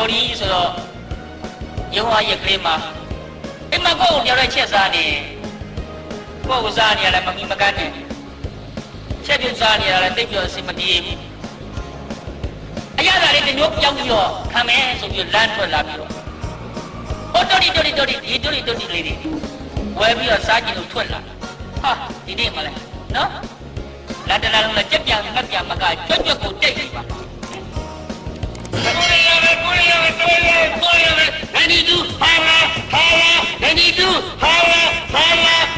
ဝယ်လူပြိုကြီးဒီဘော်ဒီဆိုတော့ရုံးအားရက်ကလေးမှာအိမ်မှာကိုယ့်ကိုညောင်းတဲ့ချက်စားနေကိုယ့်ကိုစားနေရလဲမမီမကန်းနေချက်ပြစားနေရလဲတိတ်ပြောအစီမပြေဘူးအရသာလေးတမျိုးပြောင်းပြီးတော့ခံမယ်ဆိုပြီးလမ်းထွက်လာပြီးတော့ဟိုတိုတီတိုတီတိုတီဒီတိုတီတိုတီလေးတွေဝယ်ပြီးတော့စားကြည့်လို့ထွက်လာဟာဒီနေ့မှလဲနော်လန်တလာလုံးနဲ့ကြက်ပြန်ငတ်ပြန်မကကြွတ်ကြွတ်ကိုတိတ်ပြီပါ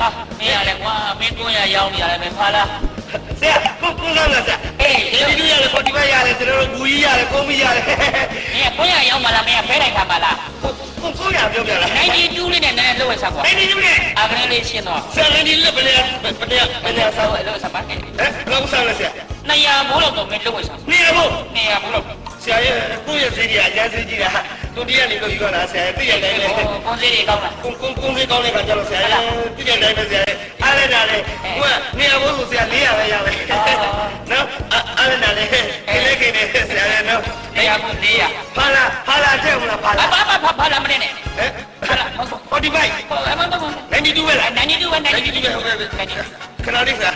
မင်းရလဲကွာမင်းတွန်းရရောင်းနေရတယ်မင်းဖာလာဆရာကိုကိုလာလားဆရာအေးဒီလိုရတယ်ပေါ်ဒီဘက်ရတယ်ကျွန်တော်တို့ဘူးကြီးရတယ်ကိုမီရတယ်မင်းတွန်းရရောင်းမလားမင်းဖဲလိုက်တာမလားကိုကိုရပြောပြလား92လေးနဲ့နည်းနည်းလှုပ်ဝက်စားကွာအဲ့ဒီဒီနဲ့အကလေးလေးရှင်းတော့ဆရာလည်းဒီလက်ပလေပလေဘယ်လိုဆောက်လှုပ်စားပါ့ဟဲ့ဟဲ့လောက်စားလဲဆရာ200ဘိုးလောက်တော့မင်းလှုပ်ဝက်စားနေရဖို့200ဘိုးလောက် ဆရာရဲ့ကိုရဲ့စိတ်ကြီးအရန်စိတ်ကြီးတာသူတည်းကနေလို့ယူရတာဆရာသိရတိုင်းလေကိုစေးတွေကောင်းလားကုန်းကုန်းကုန်းလေးကောင်းလေးကကြောက်ဆရာသိရတိုင်းပဲဆရာအားရတာလေကိုကနေရဖို့ဆရာ400ပဲရမယ်နော်အားရတာလေခလေးခလေးဆရာရဲ့နော်200ဘိုး400ဖာလာဖာလာတဲ့မလားဖာဘာလာဘာဘာဘာလာမနေနဲ့ဟဲ့ဟာလာဟုတ်45ဟုတ်အမမမ92ပဲလား92ပဲ92ပဲဟုတ်ကဲ့92ခဏလေးဆရာ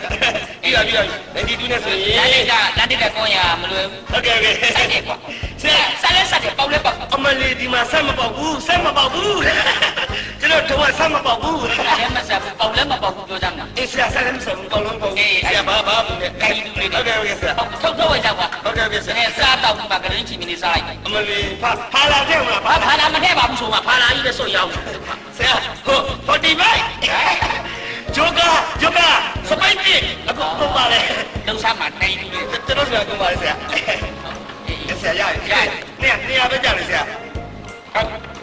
ပြီးပါပြီးပါ92နဲ့ဆိုရလမ်းင်လေးကလမ်းလေးကကွန်ရမလွယ်ဘူးဟုတ်ကဲ့ဟုတ်ကဲ့စိုက်တယ်ကွာဆရာဆက်လက်ဆက်တယ်ပေါက်လက်ပေါက်အမလေးဒီမှာဆက်မပေါက်ဘူးဆက်မပေါက်ဘူးကျွန်တော်တော့ဆက်မပေါက်ဘူးအဲ့မဆက်ဘူးပေါက်လက်မပေါက်ဘူးပြောကြမှာအေးဆရာဆက်လည်းမဆက်ဘူးကောင်းလုံးပေါက်ဆရာဘာဘာဘူးလဲကိုင်းလူလေးဟုတ်ကဲ့ဟုတ်ကဲ့ဆရာထုတ်ထုတ်ဝဲကြကွာဟုတ်ကဲ့ဟုတ်ကဲ့ဆရာနည်းစားတော့ဒီမှာကလေးချီမီလေးစားလိုက်အမလေးဖာဖာလာတဲ့မလားဘာဖာလာမထည့်ပါဘူးဆိုမှဖာလာကြီးလည်းစွတ်ရောက်ဆရာဟို45 ဂျိုကာဂျိုကာစပိုက်ပြီအခုတော့ပါလေလုံစားမှာတိုင်းလူလေးကျွန်တော်ဆရာကပါလေဆရာဆရာရရနေနေရပဲကြတယ်ဆရာ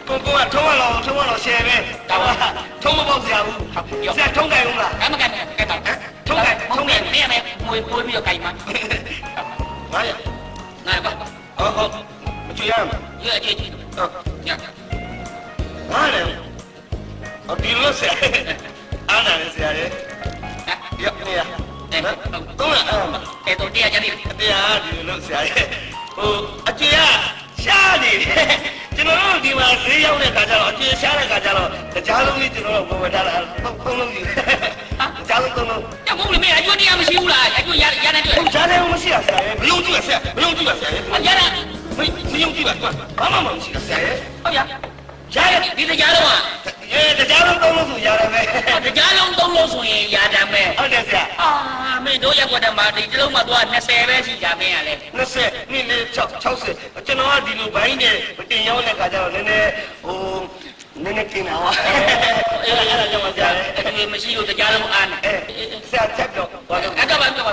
ကိုကိုကထုံးရအောင်ထုံးရအောင်ရှယ်ပဲထုံးမပေါက်ဆရာဘူးဆရာထုံးကြိုင်ဦးလားကဲမကန်ကဲတော့ထုံးတယ်ထုံးတယ်နည်းမယ်မွေပွေးပြီးတော့ကိုင်မှာငါရငါပါဟုတ်ဟုတ်မချွေရမရွေးအကြီးကြီးဟုတ်ညငါလည်းအဒီလိုဆရာ အားနာလေဆရာရဲ့ရနေရတဲ့တော့အဲ့အဲ့တော့တရားကြတယ်တရားဒီလိုဆရာရဲ့ဟိုအကျွေကရှားနေတယ်ကျွန်တော်တို့ဒီမှာဈေးရောက်တဲ့ခါကျတော့အကျွေရှားတဲ့ခါကျတော့ကြားလုံးကြီးကျွန်တော်တို့ဝယ်ထားတာသုံးလုံးကြီးကြားလုံးသုံးလုံးညမဟုတ်လေမင်းအကျွတ်တရားမရှိဘူးလားအကျွတ်ရရတဲ့တွေ့ကြားတယ်မရှိရဆရာရဲ့မယုံကြည့်ပါဆရာမယုံကြည့်ပါဆရာရဲ့ရရမမယုံကြည့်ပါကွာဘာမှမရှိဆရာရဲ့ဟုတ်ရ ရတယ်ဒီတရားလုံးอ่ะအဲတရားလုံးသုံးလို့ဆိုရတယ်ပဲတရားလုံးသုံးလို့ဆိုရင်ရတယ်ပဲဟုတ်တယ်ဗျာအာမင်းတို့ရက်ကွက်တမှာဒီတစ်လုံးမှာသွား20ပဲရှိကြမင်းကလည်း20နေ့လေး6 60ကျွန်တော်ကဒီလိုဘိုင်းနဲ့မတင်ရောက်တဲ့ခါကျတော့နည်းနည်းဟိုနည်းနည်းတင်တာပါအဲ့ဒါအဲ့ဒါကြောင့်မကြားတယ်အဲ့ဒီမရှိလို့တရားလုံးအားနေဆရာချက်တော့ဘာလို့အကဘာကဘာ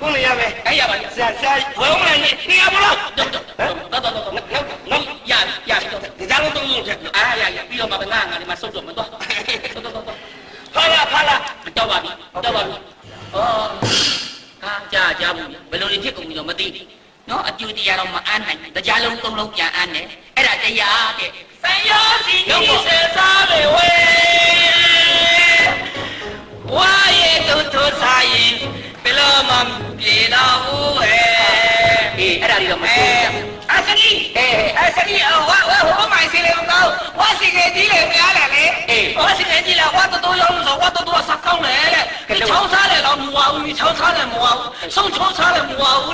ကိုလည်းရမယ်အဲ့ရပါဆရာဆရာဝဲဝဲနေနေရမလားတော့တော့တော့တော့ရရရ ကြားလုံးသုံးလုံးချက်အားရရပြီးတော့မှငါငါဒီမှာစုပ်တော့မတော့တော့တော့တော့ဖာလာဖာလာတော့ပါပြီတော့ပါပြီဩအာကြာကြာဘူးဘယ်လိုတွေဖြစ်ကုန်ပြီတော့မသိဘူးနော်အကျူတရားတော့မအားနိုင်တရားလုံးသုံးလုံးပြန်အားနေအဲ့ဒါတရားတဲ့ဆံရောစီကြီးစေစားလေဝဲဝါရဲ့တူတူဆိုင်ရင်ဘယ်လိုမှပြေတော့ဘူးဟဲ့အေးအဲ့ဒါတွေတော့မသိဘူး အစကြီးအေးအစကြီးဝါဝါဟိုမိုင်စီလေကောဝါစီကကြီးလေပြားလေလေဝါစီကကြီးလေဝါတူတူရောဆိုဝါတူတူစကောင်းလေလေချောင်းစားလေတော့မဝဘူးချောင်းစားလေမဝဘူးဆုံးချောင်းစားလေမဝဘူး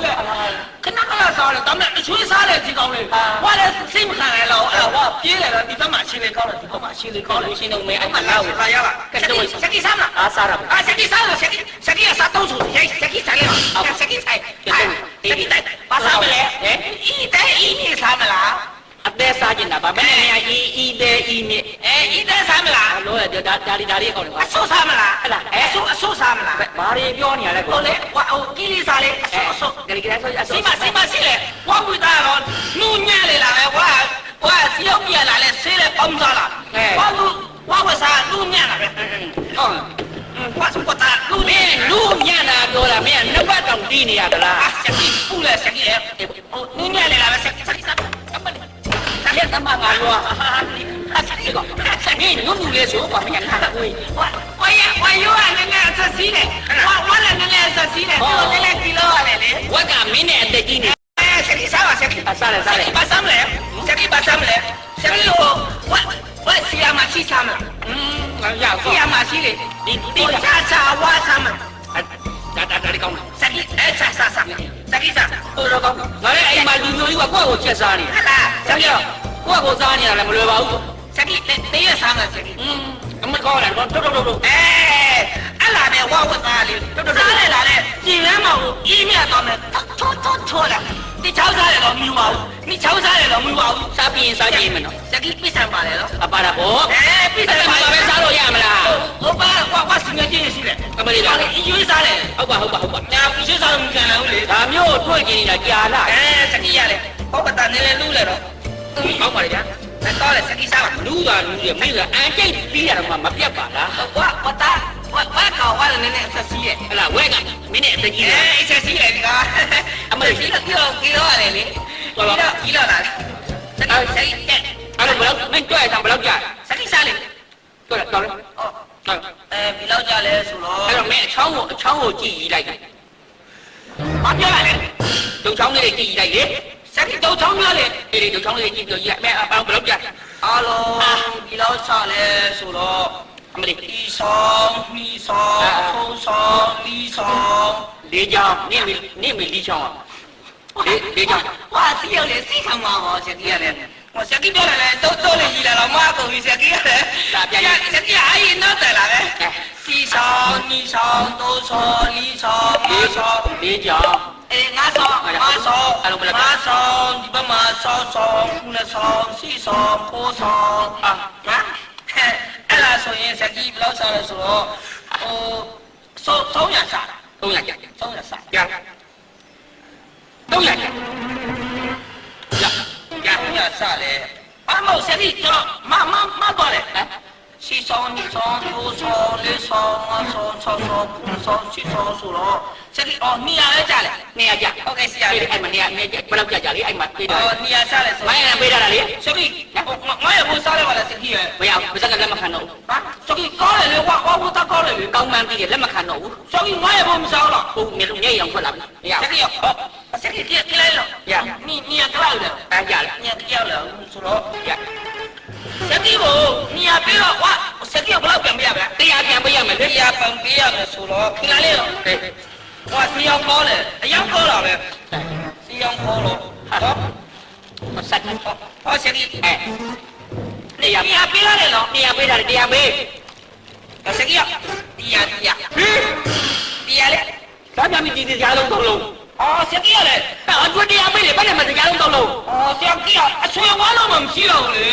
လေခ ကောင်းတယ်ဒါမှမဟုတ်အချွေးစားတယ်ဒီကောင်းလေဟွာလည်းစိတ်မခံနိုင်တော့အဲ့ဟွာပြေးတယ်တော့ဒီဘက်မှာရှင်လေကောင်းတယ်ဒီဘက်မှာရှင်လေကောင်းလို့ရှင်တော့မယ်အဲ့မှာလာကိုခါရပါကဲတော့စကီစားမလားအားစားရပါအားစကီစားလားစကီစကီအစားတော့ဆိုဟဲ့စကီစားလေအားစကီစားစကီတိုက်ပါစားမလဲဟဲ့ဤတဲ့အင်းကြီးစားမလားအသေးစားကျင်တာဗမဲရအီအီတဲ့အီမြင့်အဲအီတဲ့စားမလားလို့ရဒါဒါဒီဒါဒီကောင်းတယ်အဆုစားမလားဟဲ့လားအဲဆု တွေပြောနေရလဲကိုလေဟိုကိလေသာလေးဆော့ဆော့ဂရိကရဆော့အဆော့စီမစီမရှိလေဝါဝိသားတော့နှူးညံ့လေလားဝါဝါစီရောက်ပြလာလဲဆေးလဲပေါင်းစားလားဝါလူဝါဝစားနှူးညံ့လာပဲဟုတ်ဘာစပတ်တာလူမင်းလူမြန်တာပြောတာမင်းကနှစ်ပတ်တောင်တီးနေရသလားစက်ကြီးပူလဲစက်ကြီးလဲနူးညံ့လေလားစက်ကြီးစက်ကြီးစက်ကြီးစက်ကြီးတမန်ငါရောဟာဟာဟာစက်ကြီးကော မင်းငုံငုံလေးဆိုဘာမညာခါကိုဝါဝါရဝါယောကလည်းငါဆက်စီးတယ်ဝါဝါလည်းလည်းဆက်စီးတယ်ပြောလည်းလည်းကီလိုရတယ်လေဝက်ကမင်းနဲ့အသက်ကြီးနေဆက်ကြီးစားပါဆက်ကြီးစားတယ်စားတယ်ပါစမ်းလဲဆက်ကြီးပါစမ်းလဲဆက်ကြီးဟိုဝက်ဝက်စီယာမရှိစမ်းလားဟင်းရောက်စီယာမရှိလေဒီဒီချာချာဝါစမ်းဒါဒါဒါကောင်းဆက်ကြီးအဲဆက်ဆက်ဆက်ဆက်ကြီးစားဟိုတော့ကောင်းငါလည်းအိမ်မှာလူမျိုးကြီးကကိုယ့်ကိုချက်စားနေဟဲ့လားဆက်ကြီးကိုယ့်ကိုစားနေရလည်းမလွယ်ပါဘူး စက်ကီတေးရစမ်းလားစက်ကီอืมအမကောင်းတယ်တော့တော်တော်တော်အဲအဲ့လာနဲ့ဝါဝတ်သားလေးတော်တော်စားလေလာလေပြင်လမ်းမကိုအင်းမြတ်တော့မယ်ထောထောထောလာဒီချောင်းစားရတော့မြူပါဘူးဒီချောင်းစားရတော့မြူပါဘူးစားပြီးရင်စားကြည့်မယ်နော်စက်ကီပြစ်ဆံပါလေနော်အပါတာဘောအဲပြစ်ဆံပါပဲစားလို့ရမလားဟုတ်ပါကွာကွာစင်ငယ်ချင်းရှိတယ်အမလေးလားအရွေးစားတယ်ဟုတ်ပါဟုတ်ပါဟုတ်ပါညာအရွေးစားလို့မကန်ဘူးလေဒါမျိုးတွေ့ကြနေတာကြာလာအဲစက်ကီရတယ်ဟောပတာနေလေလူလေတော့ကောင်းပါလေ ဗျာအဲ့တော့လေစက်ကီစားပါလူကလူရမိကအန်ကျိတ်ပြီးရတော့မှမပြတ်ပါလားကွာပတာဝါဝါကောင်ဝါလည်းနည်းနည်းဆက်စီးရဲ့ဟလာဝဲကမင်းနဲ့အတကြီးအဲလားဆက်စီးလေဒီကအမလေးကီလိုကီလိုရတယ်လေကီလိုကီလိုလားစက်ကီစက်ကီတဲ့အဲ့တော့ဘယ်လောက်မင်းတွေ့တာဘယ်လောက်ကြာစက်ကီစားလေတွေ့တော့တော့ဟောအဲဒီလောက်ကြလဲဆိုတော့အဲ့တော့မင်းအချောင်းကိုအချောင်းကိုကြည့်လိုက်တယ်မပြောရလေဒုံချောင်းလေးကြည့်လိုက်လေ စက်ကီတော့ချောင်းပြောလေအေးဒုံချောင်းလေးကြည့်ပြီးတော့မင်းအပေါင်းဘယ်လောက်ကြာအားလုံးဒီလောက်စားလဲဆိုတော့အမလေးဒီဆောင်ဒီဆောင်ဖုံးဆောင်ဒီဆောင်လေးချောင်းနင့်မနင့်မလေးချောင်းอ่ะလေးလေးချောင်းဝါစီရောက်လေစီခံမှာဟောစက်ကီရတယ်ဟောစက်ကီပြောတယ်တော့တော့လေကြီးလာတော့မကုန်ပြီစက်ကီရတယ်စက်ကီအားရင်တော့တယ်လာပဲဒီဆောင်ဒီဆောင်တိုးဆောင်လီဆောင်ဒီဆောင်လေးချောင်းအေးငါ ဆောင်ငါဆောင်ငါဆောင်ဒီဘက်မှာဆောင်ဆောင်ခုနဆောင်စီဆောင်ဖိုးဆောင်အာငါအဲ့လာဆိုရင်စက်ကီဘလောက်စားလဲဆိုတော့ဟိုဆုံးဆုံးရစား300ကြာဆုံးရစားကြာ300ကြာကြာကြာဆုံးရစားလေအမောစက်ကီတော့မမမတော့လေဟမ်စီဆောင်ဒီဆောင်ဖိုးဆောင်လေးဆောင်ငါဆောင်ဆောက်ဆောင်ခုနဆောင်စီဆောင်ဆိုတော့ စက်ကီအော်နေရာလဲကြလေနေရကြာဟုတ်ကဲ့ဆရာအဲ့အဲ့မနေရနေဘယ်လောက်ကြာကြာလေးအဲ့မှာပြေးတာအော်နေရာစားလဲဆိုမိုင်းရပေးတာလေစက်ကီငါရဖို့စားလဲပါလားစက်ကီရဲ့မရဘူးပါစကလက်မခံတော့ဘူးဟာစက်ကီကောင်းလေလေဝါဝါဝတ်တာကောင်းလေလေကောင်းမှန်းပြီးလက်မခံတော့ဘူးစက်ကီငါရဖို့မစားတော့ဟုတ်မြေလုံးညရောင်ထွက်လာပြီမရစက်ကီရောစက်ကီကြည့်ကြည့်လိုက်တော့နီနီရကလောက်လေအားကြလားနီရကြောက်လေဆိုတော့ကြစက်ကီကိုနီရပြီးတော့ဝါစက်ကီဘလောက်ပြန်ပြရမလားတရားပြန်ပေးရမယ်လေတရားပန်ပေးရမယ်ဆိုတော့ခဏလေးတော့ ဟေးဝါစီအောင်ကောင်းလေအယောင်ကောင်းလာပဲစီအောင်ကောင်းလို့ဟောဆက်ဟဟောစက်ကီဲ့နီရပေးရတယ်နော်တရားပေးတာတရားပေးစက်ကီရတရားတရားဟင်းတရားလေဒါကြမ်းဒီတရားလုံးတော့လုံး အော်စက်ကီရလေအကျွတ်တရားပေးလေဘယ်နဲ့မှတရားလုံးတော့လုံးအော်စက်ကီရအဆွေဝါလို့မရှိတော့လေ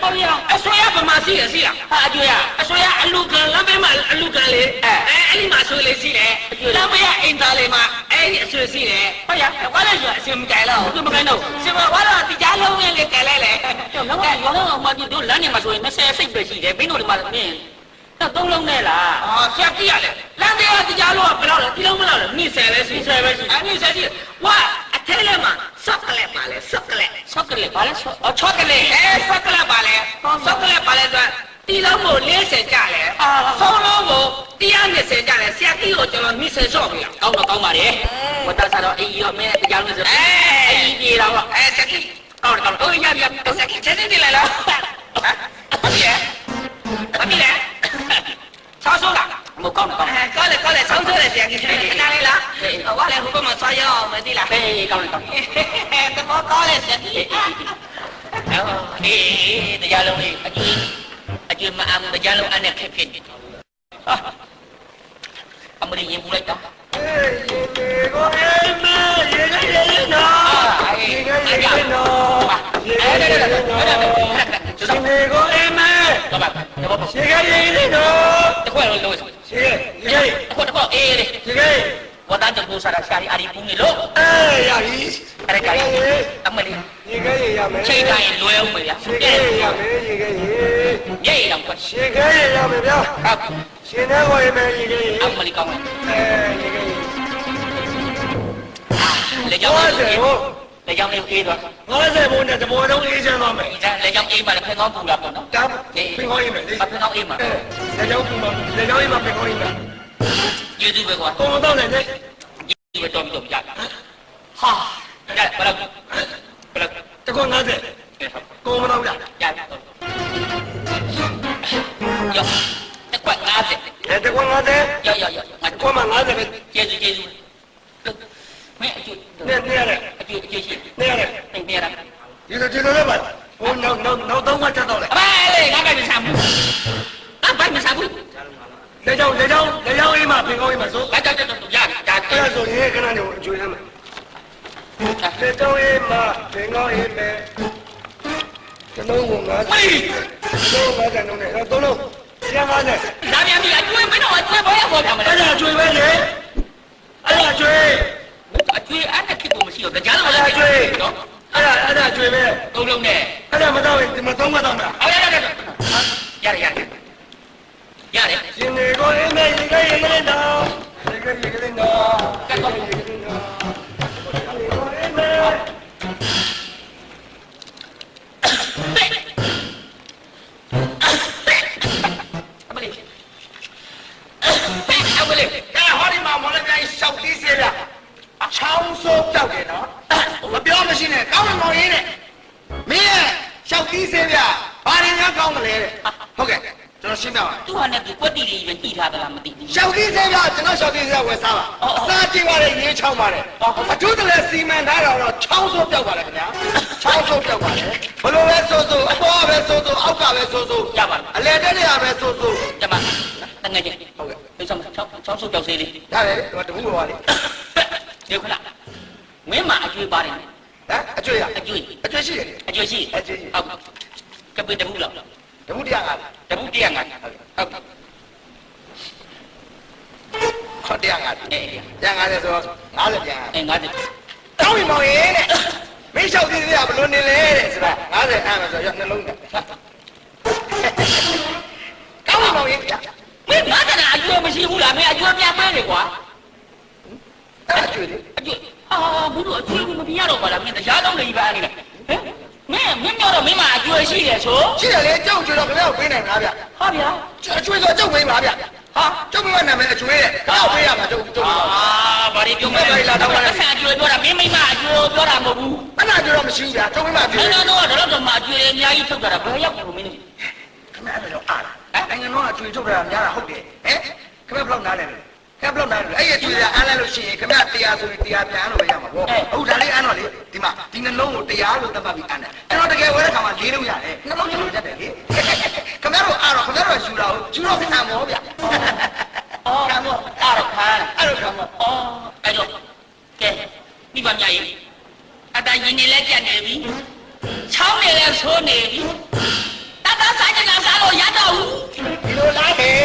ဟုတ်ရအဆွေရဗမာရှိရရှိလားဟာအကျွတ်ရအဆွေရအလူကန်လမ်းဘေးမှာအလူကန်လေအဲအဲ့ဒီမှာဆွေလေးရှိတယ်လမ်းဘေးကအင်တာလေးမှာအဲ့ဒီအဆွေရှိတယ်ဟုတ်ရဝါလည်းဆိုအစင်မကြိုင်တော့ဘယ်မကိုင်းတော့စင်မဝါတော့တရားလုံးလေးလေးကြိုင်လိုက်လေကျောင်းတော့ရောင်းအောင်မှဒီတို့လမ်းနေမှာဆိုရင်20စိတ်ပဲရှိတယ်ဘင်းတို့ဒီမှာနင်း တော့သုံးလုံးနဲ့လားအော်ဆရာကြည့်ရလေလမ်းတွေကကြားလို့ဘယ်တော့လဲဒီလုံးမလားနိ10ပဲရှိ10ပဲရှိအဲ့နိ10ရှိဝါအထဲလဲမှာစက်ကလေးပါလေစက်ကလေးစက်ကလေးပါလေအော်ချက်ကလေးအဲစက်ကလေးပါလေစက်ကလေးပါလေဆိုဒီလုံးကို40ကြလေအော်သုံးလုံးကို120ကြလေဆရာကြီးကိုကျွန်တော်20ဆော့ပြီကောင်းတော့ကောင်းပါလေဝတ်သားစားတော့အေးရောမင်းတရားလို့ဆိုအဲအေးပြေတော့အဲဆရာကြီးကောင်းတော့ကောင်းတော့ရရဆရာကြီးချက်နေတယ်လားဟုတ်ရဲ့ဟုတ်ပြီလား sáu số là một con con có là có là sáu số là tiền cái này là quá là không có mà soi vô mà đi là bê con con tôi có có là tiền đi bây giờ luôn đi aji aji mà ăn bây giờ luôn anh em kẹp kẹp ông đi nhiệm vụ lấy đó Hãy subscribe cho kênh Ghiền Mì Gõ Để không bỏ lỡ những video hấp dẫn နော်ရေရေရေနော်အဲ့ဒါဒါဒါဒါဒါရှင်မေကိုအေးမေတော့ပါတော့ပါရေရေရေနော်တခွဲလို့လို့ရေရေတခွဲတခွဲအေးလေရေဝတ်သားတူစားတာရှာရီအာရီပူနေလို့အေးရပြီအဲ့ဒါကြအမလေးရေရေရမယ်ချိန်တိုင်းလွယ်အောင်ပဲဗျာရေရေရမယ်ရေရေညိတ်တော့ကွရေရေရမယ်ဗျာဟုတ်ရှင်နေကိုအေးမေရေရေအမလေးကောင်းတယ်အဲရေရေလေကြောင်းဟုတ်လေးတယ်ဟုတ် လက်ကြောင်းလေးအေးသွား90ဘုံနဲ့သဘောတော့အေးချမ်းသွားမယ်ဒါလက်ကြောင်းအေးပါလေဖက်ကောင်းပူလာပေါ့နော်ဒါဖက်ကောင်းအေးမယ်ဖက်ကောင်းအေးမှာလက်ကြောင်းပူမှာလက်ကြောင်းအေးမှာဖက်ကောင်းအေးမှာကျေးဇူးပဲကွာပုံမတော့နိုင်နဲ့ကျေးဇူးပဲတော်ပြီတော့ပြရတာဟာဒါဘလောက်ဘလောက်တကော90 ဒါအဲ့ဒါဆိုရင်ခဏနေအကျွေးရမယ်လေကြောင်အိမ်မှာပင်ကောင်းအိမ်ပဲကျွန်တော်က90ကျွန်တော်က90လုံးနဲ့တော့လုံးကျန်ပါတယ်ဒါမြန်ပြီအကျွေးမင်းတော့အကျွေးဘောရဘောပြမလဲအဲ့ဒါအကျွေးပဲလေအဲ့ဒါအကျွေးအကျွေးအဲ့ဒါခစ်ဖို့မရှိတော့ကြားအဲ့တော့ဒါလည်းအကျွေးအဲ့ဒါအဲ့ဒါအကျွေးပဲသုံးလုံးနဲ့အဲ့ဒါမတော့ဒီမှာသုံးမတော့မှာဟုတ်ရတယ်ရတယ်ရတယ်ရတယ်ရှင်နေကိုအိမ်မဲ့ရေကရေကလေးတော့ရေကရေကလေးတော့ကတ်တော့ရေကလေးတော့အိမ်မဲ့အမလေးအမလေးဒါဟောဒီမှာမော်လမြိုင်ရှောက်သေးစေးလားအချောင်းစိုးတော က်တယ်နော်မပြောမရှိနဲ့ကောင်းမမောင်ရင်းနဲ့မင်းရဲ့ရှောက်သေးစေးဗျဘာရင်ကကောင်းတယ်လေဟုတ်ကဲ့ ကျွန်တော်ရှင်းပြပါသူကလည်းကွက်တီတွေပဲညှိထားသလားမသိဘူးရှောက်သေးစေးဗျကျွန်တော်ရှောက်သေးစေးဝယ်စားပါစားကြည့်ပါလေရေးချောင်းပါလေအထူးတလဲစီမံထားတော့ချောင်းစိုးပြောက်ပါလေခင်ဗျာချောင်းစိုးပြောက်ပါလေဘလို့ပဲစိုးစိုးအပေါ်ပဲစိုးစိုးအောက်ကပဲစိုးစိုးအလဲတက်နေရပဲစိုးစိုးကျမတငယ်ချင်းဟုတ်ကဲ့ဒီဆောင်ချောင်းချောင်းဆုပ်ကြောက်သေးလေးရတယ်တော့တမှုပါလေဒီခလားမင်းမအကျွေးပါတယ်ဟမ်အကျွေးရအကျွေးအကျွေးရှိတယ်အကျွေးရှိဟုတ်ကပိတမှုလား တမှုတရားကတမှုတရားငါဟုတ်ခေါ်တရားကအေးပြန်ကားတယ်ဆိုတော့90ပြန်အေးငါတည်းတောင်းပြီမောင်ရင်တဲ့မင်းလျှောက်သေးသေးကဘလို့နေလဲတဲ့ဆိုတာ90အမ်းမယ်ဆိုတော့နှလုံးကကောင်းပြီမောင်ရင်ဗျာမင်းငါတည်းအကျွေးမရှိဘူးလားမင်းအကျွေးပြန်ပေးနေကွာအဲ့အကျွေးလေအကျွေးဟာဘူးတို့အကျွေးမပြရတော့ပါလားမင်းတရားတော့လေပါနေလား ဟမ်မင်းမင်းပြောတော့မင်းမအကျွေးရှိတယ်ဆိုရှိတယ်လေကြောက်ကျွေးတော့ခင်ဗျားကိုပေးနိုင်တာဗျာဟာဗျာအကျွေးဆိုကြောက်ပေးပါဗျာဟာကြောက်ပေးမှနာမည်အကျွေးတဲ့ကောက်ပေးရမှာကြောက်ကြောက်ပေးပါအာဘာတွေပြောမလဲအဆန်အကျွေးပြောတာမင်းမိမအကျွေးပြောတာမဟုတ်ဘူးအဲ့ဒါကြောက်တော့မရှိဘူးဗျာကြောက်ပေးမှကျွေးအဲ့ခင်တော့တော့တော့မှအကျွေးအများကြီးထုတ်တာဘယ်ရောက်ဘူးမင်းတို့ဗျာအဲ့ဒါတော့အားလားနိုင်ငံတော်ကအကျွေးထုတ်တာများတာဟုတ်တယ်ဟမ်ခင်ဗျားဘလောက်နားလဲခ င်ဗျားဘလောက်နားလဲအဲ့ရကျွေးရအားလဲလို့ရှိရင်ခင်ဗျားတရားဆိုရင်တရားပြန်လို့ရမှာပေါ့ဟုတ်ဒါလေးအားတော့လေဒီမှာဒီနှလုံးကိုတရားလို့သတ်မှတ်ပြီးအားတယ်ကျွန်တော်တကယ်ဝဲတဲ့ခါမှာလေးလို့ရတယ်နှလုံးကျွန်တော်တက်တယ်လေခင်ဗျားတို့အားတော့ခင်ဗျားတို့ယူတာကိုယူတော့ခံမောဗျာအော်အဲ့တော့အဲ့တော့ခံအဲ့လိုခံမောအော်အဲ့တော့ကဲမိဘမြတ်ရေးအတရင်နေလဲကြက်နေပြီချောင်းနေလဲဆိုးနေပြီတတစားကြတာစားလို့ရတော့ဘူးဒီလိုလားဟဲ့